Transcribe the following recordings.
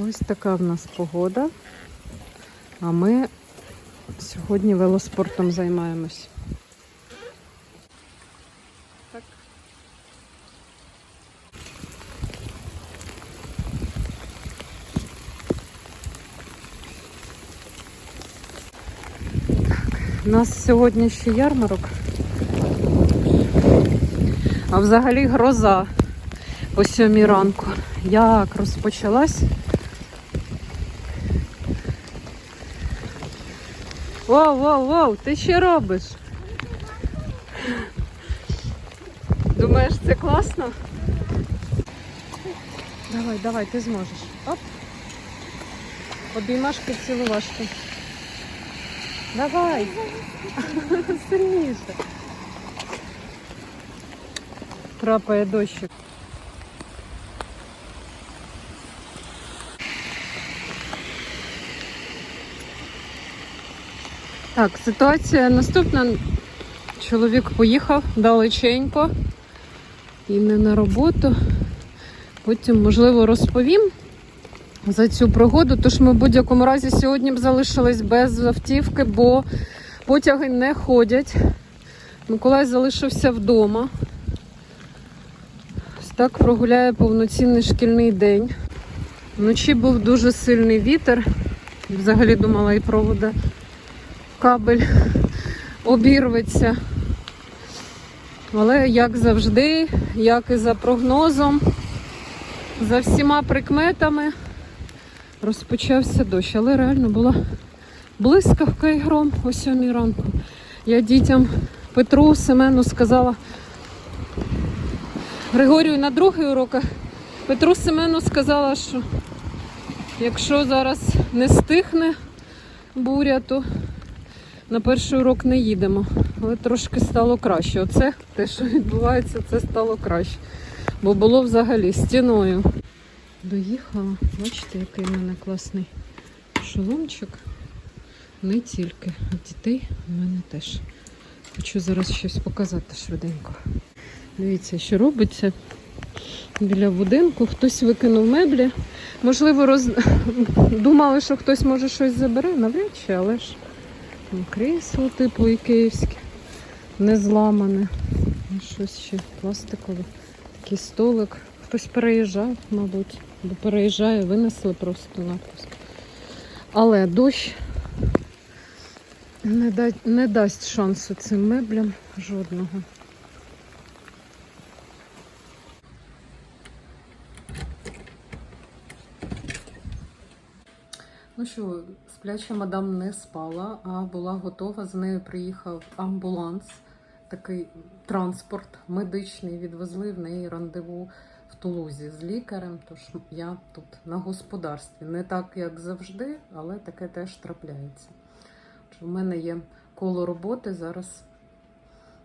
Ось така в нас погода. А ми сьогодні велоспортом займаємось. У нас сьогодні ще ярмарок. А взагалі гроза о сьомій ранку. Як розпочалась? Воу, воу, воу, ти що робиш? Думаєш, це класно? Давай, давай, ти зможеш. Оп. Обіймашки, цілувашки. Давай. Сильніше. Крапає дощик. Так, ситуація наступна. Чоловік поїхав далеченько і не на роботу. Потім, можливо, розповім за цю пригоду. Тож ми в будь-якому разі сьогодні б залишились без автівки, бо потяги не ходять. Миколай залишився вдома. Так прогуляє повноцінний шкільний день. Вночі був дуже сильний вітер. Взагалі думала і провода кабель обірветься. Але як завжди, як і за прогнозом, за всіма прикметами розпочався дощ. Але реально була блискавка і гром о сьомій ранку. Я дітям Петру Семену сказала. Григорію на другий урок, Петру Семену сказала, що якщо зараз не стихне буря, то на перший урок не їдемо, але трошки стало краще. Оце те, що відбувається, це стало краще. Бо було взагалі стіною. Доїхала, бачите, який в мене класний шоломчик. Не тільки, а дітей в мене теж. Хочу зараз щось показати швиденько. Дивіться, що робиться біля будинку. Хтось викинув меблі. Можливо, роз... думали, що хтось може щось забере, навряд чи, але ж. Там Крісло типу і київське, не зламане. Ну, Щось ще пластикове. Такий столик. Хтось переїжджав, мабуть, бо переїжджає, винесли просто напуск. Але дощ не, да... не дасть шансу цим меблям жодного. Ну що, спляча мадам не спала, а була готова. З нею приїхав амбуланс, такий транспорт медичний. Відвезли в неї рандеву в Тулузі з лікарем. Тож я тут на господарстві. Не так, як завжди, але таке теж трапляється. У мене є коло роботи. Зараз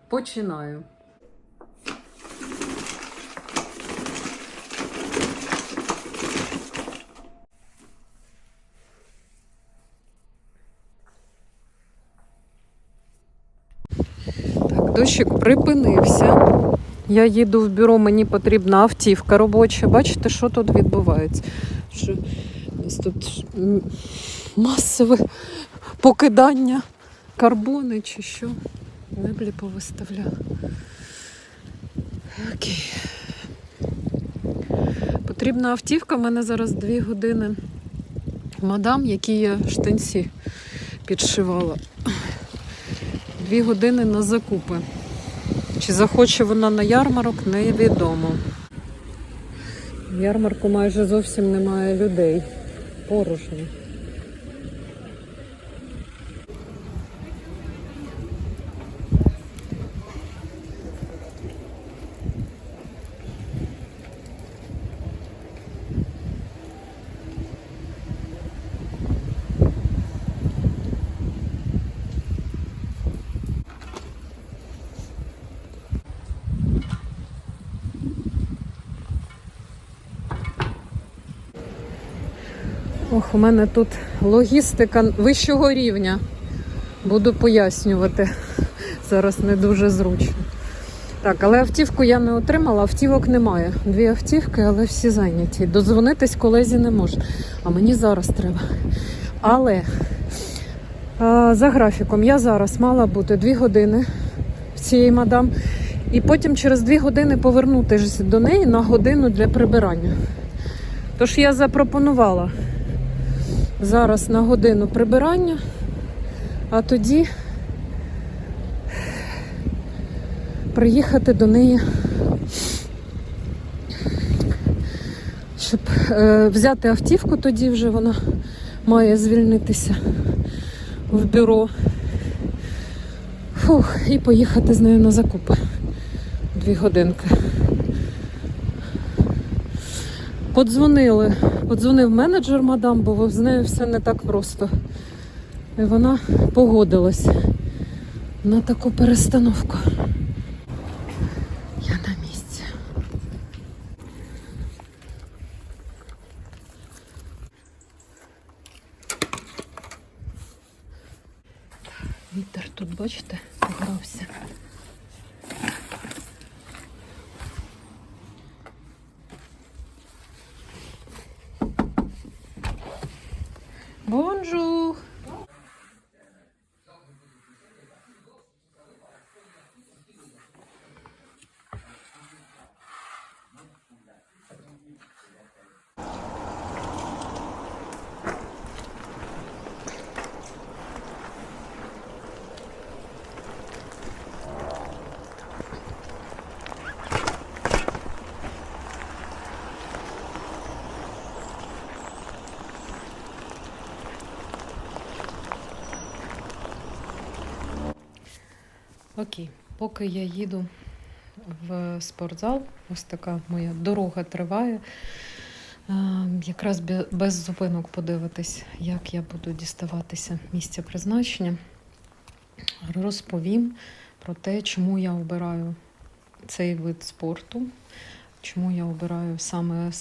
починаю. Дощик припинився. Я їду в бюро, мені потрібна автівка робоча. Бачите, що тут відбувається? Що у нас тут масове покидання карбони чи що. Меблі повиставляли. Окей. Потрібна автівка. У мене зараз дві години. Мадам, які я штанці підшивала. Дві години на закупи. Чи захоче вона на ярмарок, невідомо. В ярмарку майже зовсім немає людей. Порожньо. Ох, у мене тут логістика вищого рівня. Буду пояснювати. Зараз не дуже зручно. Так, але автівку я не отримала, автівок немає. Дві автівки, але всі зайняті. Дозвонитись колезі не можна. А мені зараз треба. Але а, за графіком я зараз мала бути дві години в цієї мадам, і потім через дві години повернутися до неї на годину для прибирання. Тож я запропонувала зараз на годину прибирання, а тоді приїхати до неї, щоб е, взяти автівку, тоді вже вона має звільнитися в бюро. Фух, і поїхати з нею на закупи. Дві годинки. Подзвонили. Подзвонив менеджер мадам, бо з нею все не так просто. І вона погодилась на таку перестановку. Я на місці. Вітер тут, бачите, погрався. Бонжур! Окей, поки я їду в спортзал, ось така моя дорога триває. Якраз бе- без зупинок подивитись, як я буду діставатися місця призначення. Розповім про те, чому я обираю цей вид спорту, чому я обираю саме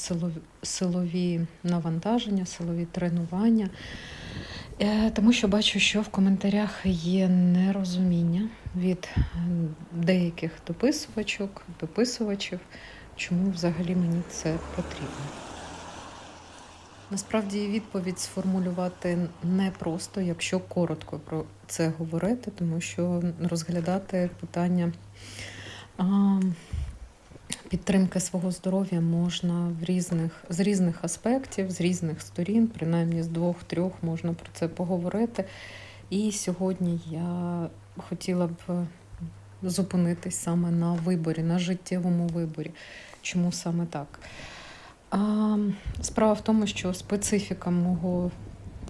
силові навантаження, силові тренування. Е, Тому що бачу, що в коментарях є нерозуміння від е, деяких дописувачок, дописувачів, чому взагалі мені це потрібно. Насправді відповідь сформулювати непросто, якщо коротко про це говорити, тому що розглядати питання а, підтримки свого здоров'я можна в різних, з різних аспектів, з різних сторін, принаймні з двох-трьох можна про це поговорити. І сьогодні я хотіла б зупинитись саме на виборі, на життєвому виборі. Чому саме так? А, справа в тому, що специфіка мого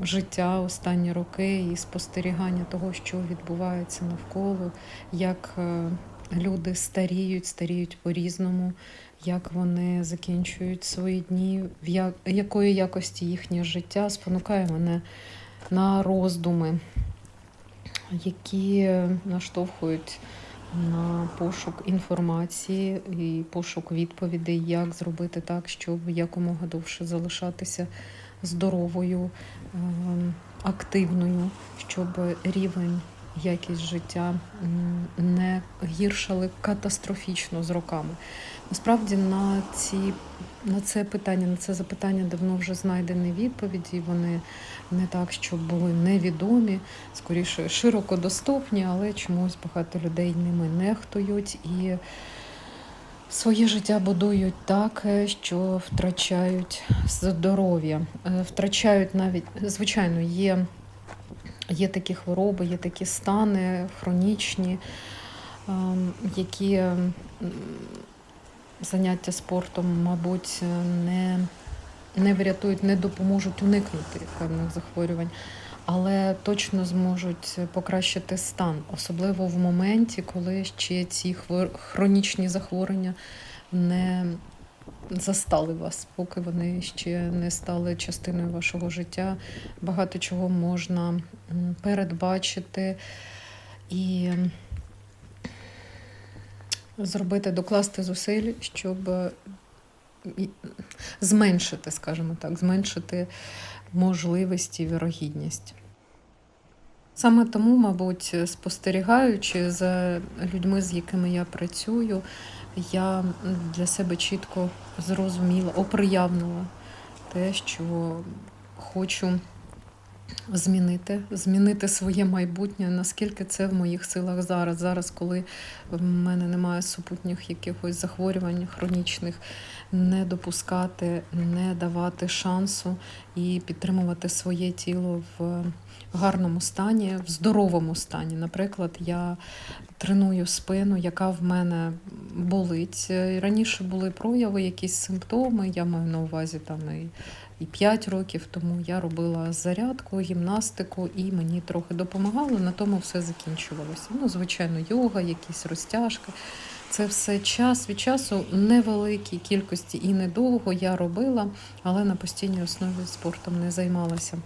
життя останні роки і спостерігання того, що відбувається навколо, як е, люди старіють, старіють по-різному, як вони закінчують свої дні, в якої якості їхнє життя спонукає мене на роздуми, які наштовхують на пошук інформації і пошук відповідей, як зробити так, щоб якомога довше залишатися здоровою, ем, активною, щоб рівень, якість життя не гіршали катастрофічно з роками. Насправді на ці на це питання, на це запитання давно вже знайдені відповіді. Вони не так, щоб були невідомі, скоріше широко доступні, але чомусь багато людей ними нехтують і своє життя будують так, що втрачають здоров'я, Е, втрачають навіть, звичайно, є, є такі хвороби, є такі стани хронічні, ем, які ем, заняття спортом, мабуть, не, не врятують, не допоможуть уникнути певних захворювань, але точно зможуть покращити стан, особливо в моменті, коли ще ці хронічні захворювання не застали вас, поки вони ще не стали частиною вашого життя. Багато чого можна передбачити і зробити, докласти зусиль, щоб е, зменшити, скажімо так, зменшити можливість і вірогідність. Саме тому, мабуть, спостерігаючи за людьми, з якими я працюю, я для себе чітко зрозуміла, оприявнила те, що хочу змінити, змінити своє майбутнє, наскільки це в моїх силах зараз. Зараз, коли в мене немає супутніх якихось захворювань хронічних, не допускати, не давати шансу і підтримувати своє тіло в гарному стані, в здоровому стані. Наприклад, я треную спину, яка в мене болить. Раніше були прояви, якісь симптоми. Я маю на увазі там і 5 років тому я робила зарядку, гімнастику, і мені трохи допомагало. На тому все закінчувалося. Ну, звичайно, йога, якісь розтяжки. Це все час від часу невеликій кількості і недовго я робила, але на постійній основі спортом не займалася.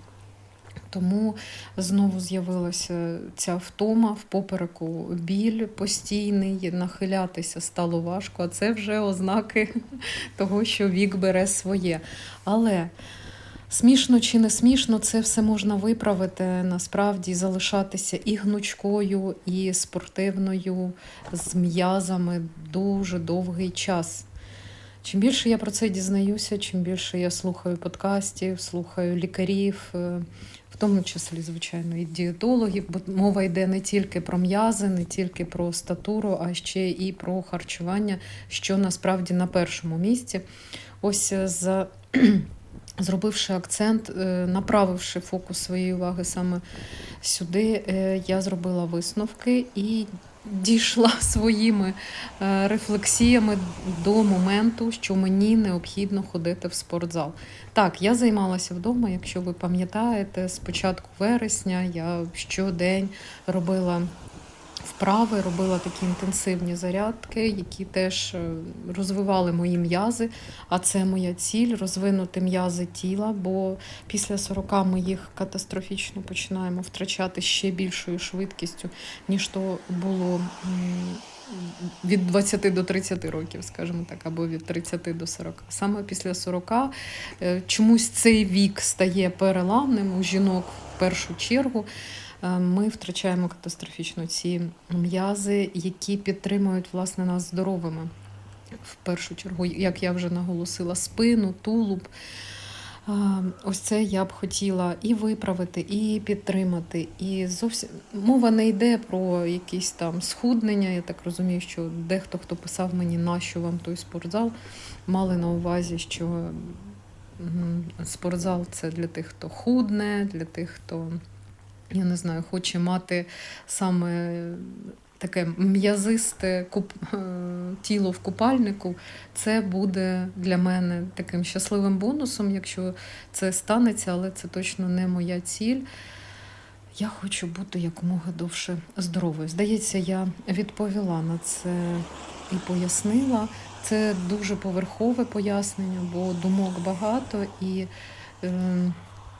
Тому знову з'явилася ця втома в попереку біль постійний, нахилятися стало важко, а це вже ознаки того, що вік бере своє. Але смішно чи не смішно, це все можна виправити, насправді залишатися і гнучкою, і спортивною, з м'язами дуже довгий час. Чим більше я про це дізнаюся, чим більше я слухаю подкастів, слухаю лікарів, е, в тому числі, звичайно, і дієтологів, бо мова йде не тільки про м'язи, не тільки про статуру, а ще і про харчування, що насправді на першому місці. Ось е, за зробивши акцент, е, направивши фокус своєї уваги саме сюди, е, я зробила висновки і дійшла своїми е, рефлексіями до моменту, що мені необхідно ходити в спортзал. Так, я займалася вдома, якщо ви пам'ятаєте, з початку вересня я щодень робила. Вправи робила такі інтенсивні зарядки, які теж е, розвивали мої м'язи. А це моя ціль розвинути м'язи тіла, бо після 40 ми їх катастрофічно починаємо втрачати ще більшою швидкістю, ніж то було від 20 до 30 років, скажімо так, або від 30 до 40. Саме після 40 е, чомусь цей вік стає переламним у жінок в першу чергу. Е, Ми втрачаємо катастрофічно ці м'язи, які підтримують власне нас здоровими. В першу чергу, як я вже наголосила, спину, тулуб. Е, Ось це я б хотіла і виправити, і підтримати. І зовсім мова не йде про якісь там схуднення. Я так розумію, що дехто, хто писав мені, нащо вам той спортзал, мали на увазі, що спортзал це для тих, хто худне, для тих, хто я не знаю, хоче мати саме таке м'язисте куп... е, тіло в купальнику, це буде для мене таким щасливим бонусом, якщо це станеться, але це точно не моя ціль. Я хочу бути якомога довше здоровою. Здається, я відповіла на це і пояснила. Це дуже поверхове пояснення, бо думок багато і е,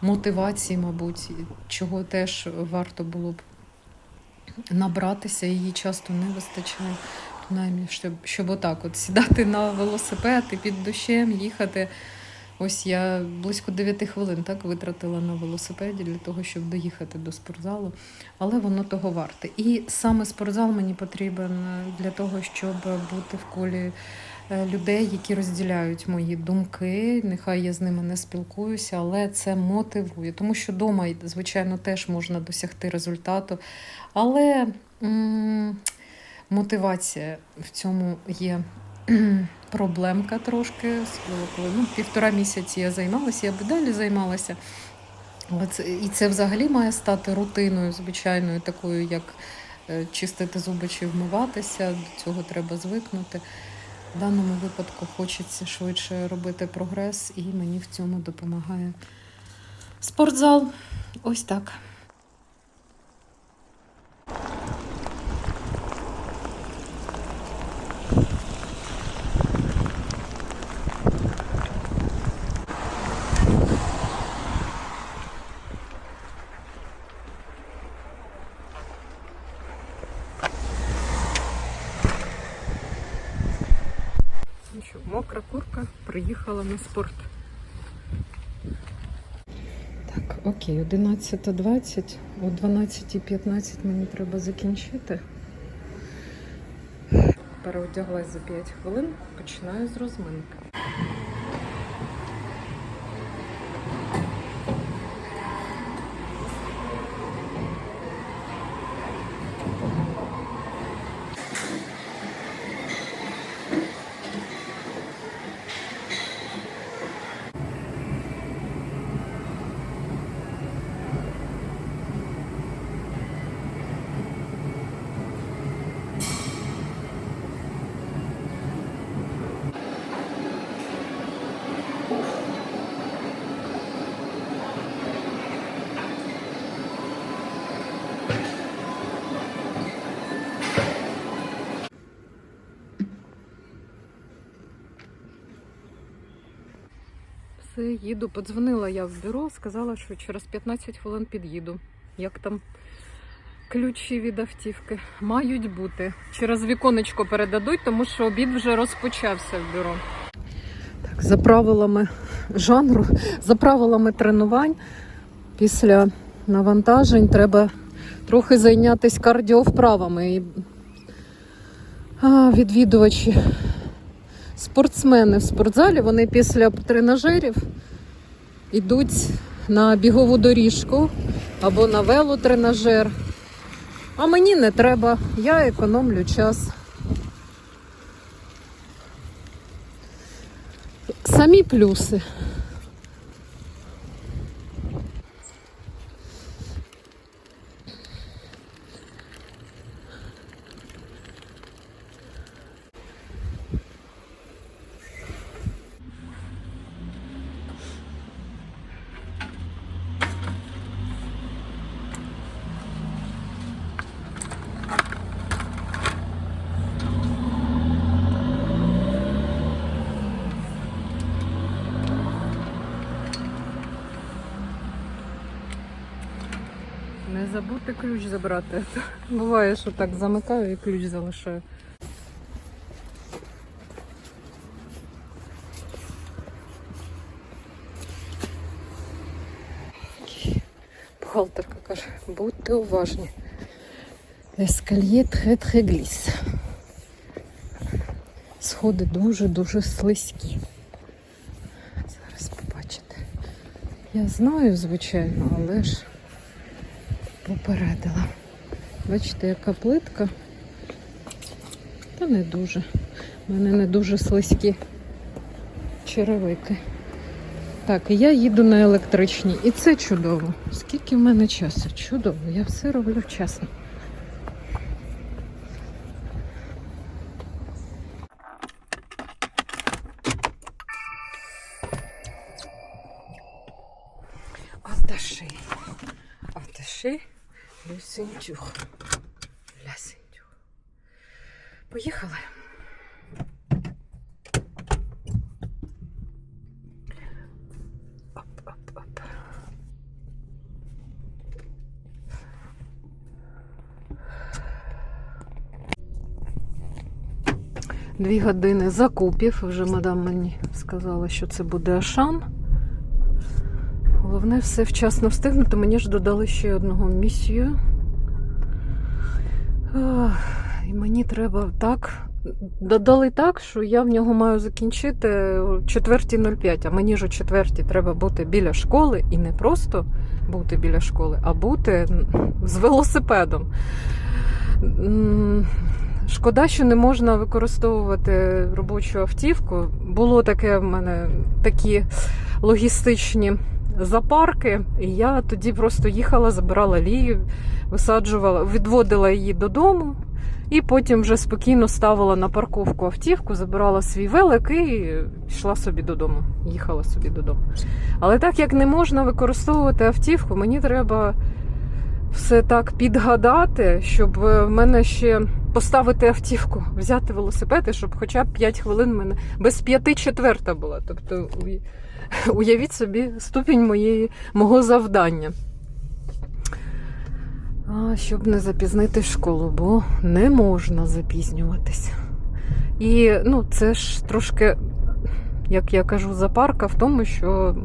мотивації, мабуть, чого теж варто було б набратися, її часто не вистачає. Принаймні, щоб, щоб отак от сідати на велосипед і під дощем їхати. Ось я близько 9 хвилин так витратила на велосипеді для того, щоб доїхати до спортзалу, але воно того варте. І саме спортзал мені потрібен для того, щоб бути в колі людей, які розділяють мої думки. Нехай я з ними не спілкуюся, але це мотивує, тому що вдома, звичайно, теж можна досягти результату. Але м- мотивація в цьому є проблемка трошки. Коли ну, півтора місяці я займалася, я б далі займалася. І це взагалі має стати рутиною, звичайною, такою, як е, чистити зуби чи вмиватися. До цього треба звикнути. В даному випадку хочеться швидше робити прогрес, і мені в цьому допомагає спортзал. Ось так. Ну що, мокра курка приїхала на спорт. Так, Окей, 11.20, о 12.15 мені треба закінчити. Переодяглась за 5 хвилин, починаю з розминки. Все, їду. Подзвонила я в бюро, сказала, що через 15 хвилин під'їду. Як там ключі від автівки мають бути. Через віконечко передадуть, тому що обід вже розпочався в бюро. Так, за правилами жанру, за правилами тренувань, після навантажень треба трохи зайнятися кардіовправами. І а, відвідувачі спортсмени в спортзалі, вони після тренажерів йдуть на бігову доріжку або на велотренажер. А мені не треба, я економлю час. Самі плюси. Не забути ключ забрати. Буває, що так замикаю і ключ залишаю. Бухгалтерка каже, будьте уважні. Ескальє тхе гліс. Сходи дуже-дуже слизькі. Зараз побачите. Я знаю, звичайно, але ж попередила. Бачите, яка плитка. Та не дуже. У мене не дуже слизькі черевики. Так, я їду на електричній. І це чудово. Скільки в мене часу? Чудово. Я все роблю вчасно. Дві години закупів. Вже мадам мені сказала, що це буде Ашан. Головне все вчасно встигнути. Мені ж додали ще одного місію. І мені треба так. Додали так, що я в нього маю закінчити о 4.05, а мені ж о 4 треба бути біля школи і не просто бути біля школи, а бути з велосипедом. Шкода, що не можна використовувати робочу автівку. Було таке в мене такі логістичні запарки, і я тоді просто їхала, забирала лію, висаджувала, відводила її додому, і потім вже спокійно ставила на парковку автівку, забирала свій велик і йшла собі додому. Їхала собі додому. Але так як не можна використовувати автівку, мені треба все так підгадати, щоб в мене ще поставити автівку, взяти велосипед, і щоб хоча б 5 хвилин мене без п'яти четверта була. Тобто уявіть собі ступінь моєї, мого завдання. А, щоб не запізнити школу, бо не можна запізнюватися. І ну, це ж трошки як я кажу, запарка в тому, що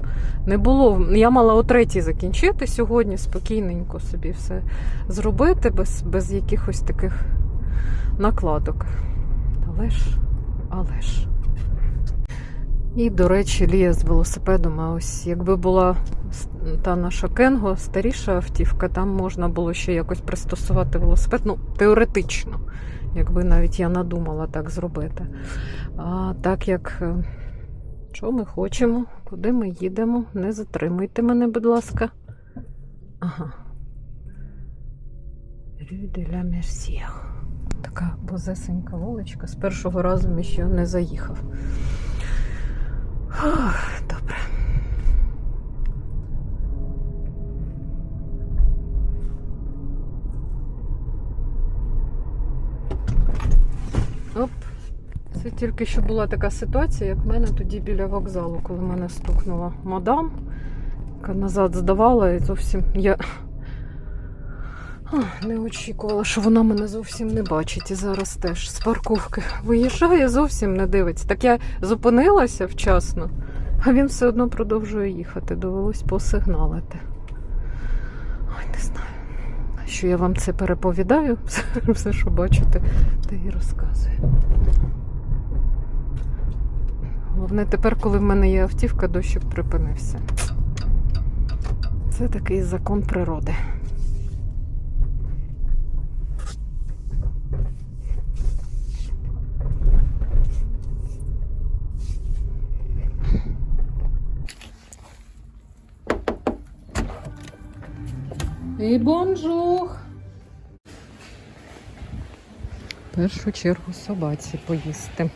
не було. Я мала о третій закінчити сьогодні, спокійненько собі все зробити, без, без якихось таких накладок. Але ж, але ж. І, до речі, Лія з велосипедом. А ось якби була та наша Кенго, старіша автівка, там можна було ще якось пристосувати велосипед. Ну, теоретично, якби навіть я надумала так зробити. А так як е, що ми хочемо, куди ми їдемо, не затримуйте мене, будь ласка. Ага. Rue de la Mercière. Така бозесенька вуличка. З першого разу ми ще не заїхав. Добре. Оп. Це тільки що була така ситуація, як в мене тоді біля вокзалу, коли мене стукнула мадам, яка назад здавала і зовсім я не очікувала, що вона мене зовсім не бачить. І зараз теж з парковки виїжджає, зовсім не дивиться. Так я зупинилася вчасно, а він все одно продовжує їхати. Довелось посигналити. Ой, не знаю. Що я вам це переповідаю, все, що бачите, те і розказую. Головне, тепер, коли в мене є автівка, дощик припинився. Це такий закон природи. І бонжур! В першу чергу собаці поїсти.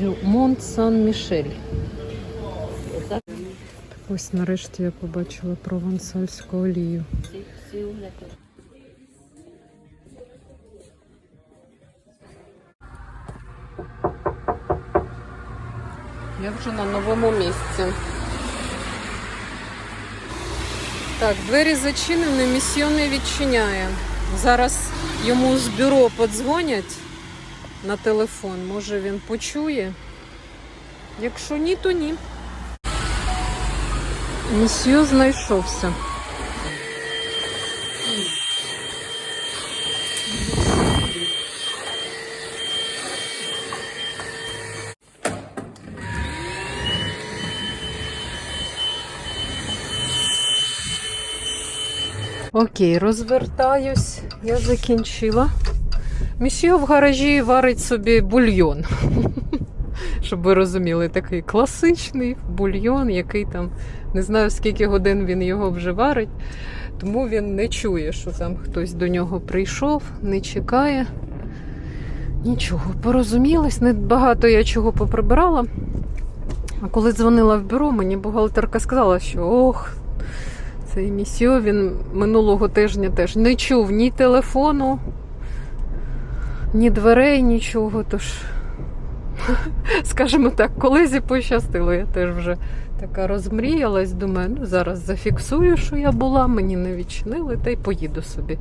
Дю Монт Сан-Мішель. Ось нарешті я побачила провансальську олію. Я вже на новому місці. Так, двері зачинені, місьйон не відчиняє. Зараз йому з бюро подзвонять на телефон. Може він почує. Якщо ні, то ні. Місьйо знайшовся. Окей, розвертаюсь. Я закінчила. Місьо в гаражі варить собі бульйон. Щоб ви розуміли, такий класичний бульйон, який там не знаю скільки годин він його вже варить. Тому він не чує, що там хтось до нього прийшов, не чекає. Нічого, порозумілась, не багато я чого поприбирала. А коли дзвонила в бюро, мені бухгалтерка сказала, що ох, цей місьо він минулого тижня теж не чув ні телефону, ні дверей, нічого. Тож, скажімо так, колезі пощастило. Я теж вже така розмріялась. Думаю, ну зараз зафіксую, що я була, мені не відчинили, та й поїду собі.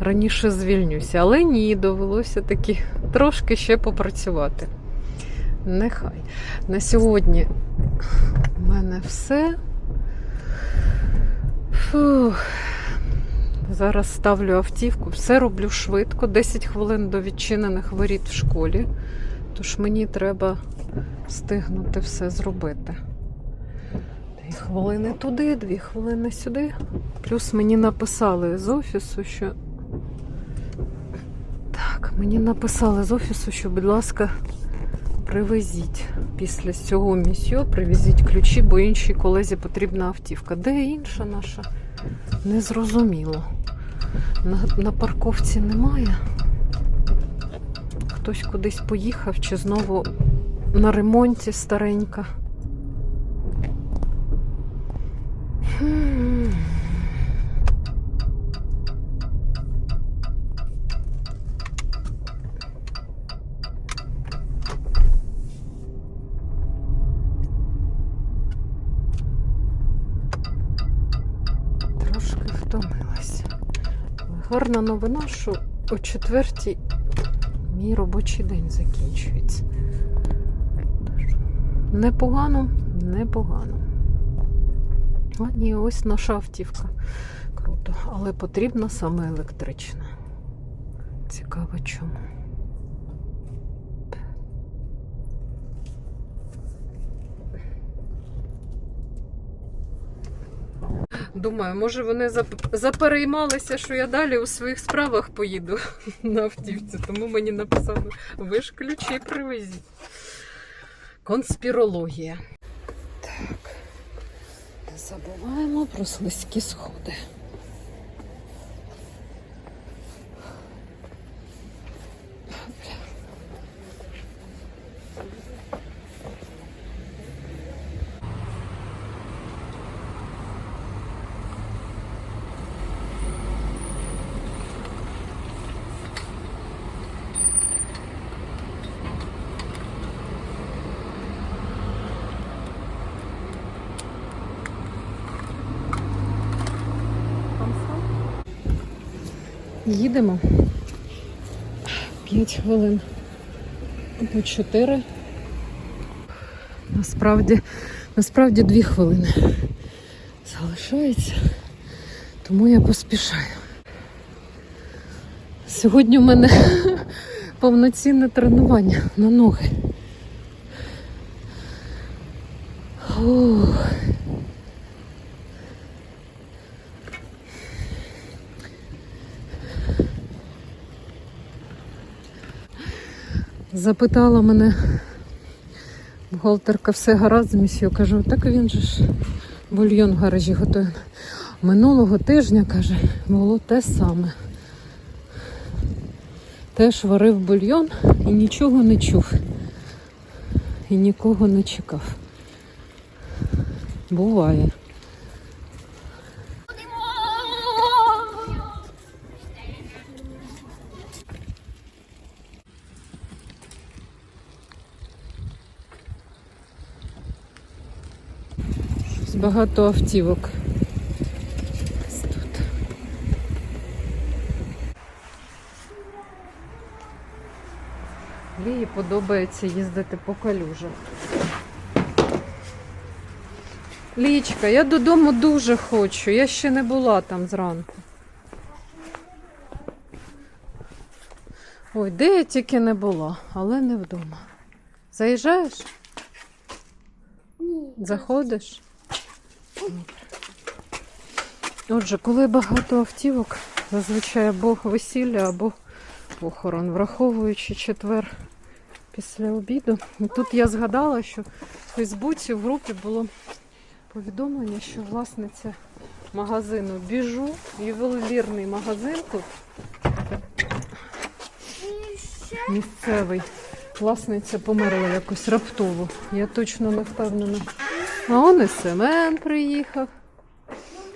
Раніше звільнюся, але ні, довелося таки трошки ще попрацювати. Нехай. На сьогодні в мене все. Фух. Зараз ставлю автівку, все роблю швидко, 10 хвилин до відчинених воріт в школі. Тож мені треба встигнути все зробити. Дві хвилини туди, дві хвилини сюди. Плюс мені написали з офісу, що. Так, мені написали з офісу, що, будь ласка, привезіть після цього місьо, привезіть ключі, бо іншій колезі потрібна автівка. Де інша наша? Незрозуміло. На, на парковці немає. Хтось кудись поїхав чи знову на ремонті старенька. Хм. Втомилась. Гарна новина, що о четвертій мій робочий день закінчується. Непогано, непогано. А ні, ось наша автівка. Круто. Але потрібна саме електрична. Цікаво чому. Думаю, може вони зап- запереймалися, що я далі у своїх справах поїду на автівці, тому мені написали, ви ж ключі привезіть. Конспірологія. Так. Не забуваємо про слизькі сходи. Їдемо. 5 хвилин. По 4. Насправді, насправді 2 хвилини залишається, тому я поспішаю. Сьогодні у мене повноцінне тренування на ноги. Запитала мене бухгалтерка, все гаразд з місію. Кажу, так він же ж бульйон в гаражі готує. Минулого тижня, каже, було те саме. Теж варив бульйон і нічого не чув. І нікого не чекав. Буває. Багато автівок. Тут. Подобається їздити по калюжах. Лічка, я додому дуже хочу. Я ще не була там зранку. Ой, де я тільки не була, але не вдома. Заїжджаєш? Ні. Заходиш? Отже, коли багато автівок, зазвичай або весілля, або похорон, враховуючи четвер після обіду. І тут я згадала, що в Фейсбуці в групі було повідомлення, що власниця магазину Біжу, ювелірний магазин тут місцевий. Власниця померла якось раптово. Я точно не впевнена. А он і Семен приїхав.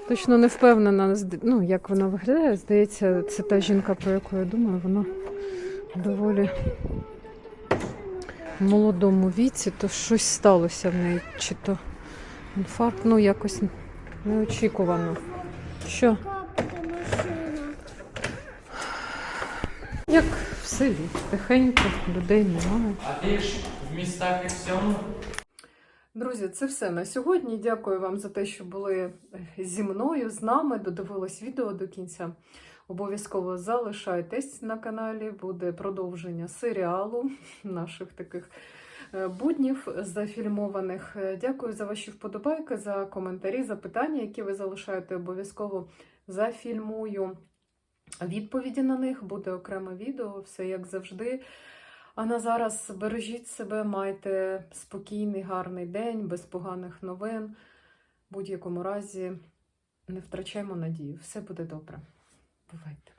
Точно не впевнена, ну, як вона виглядає. Здається, це та жінка, про яку я думаю, вона доволі в молодому віці, то щось сталося в неї, чи то інфаркт, ну якось неочікувано. Що? Як селі, тихенько, людей немає. А ти ж в містах і всьому? Друзі, це все на сьогодні. Дякую вам за те, що були зі мною, з нами, додивились відео до кінця. Обов'язково залишайтесь на каналі, буде продовження серіалу наших таких е, буднів зафільмованих. Е, Дякую за ваші вподобайки, за коментарі, за питання, які ви залишаєте. Обов'язково зафільмую відповіді на них. Буде окреме відео, все як завжди. А на зараз бережіть себе, майте спокійний, гарний день, без поганих новин. В будь-якому разі не втрачаймо надію. Все буде добре. Бувайте.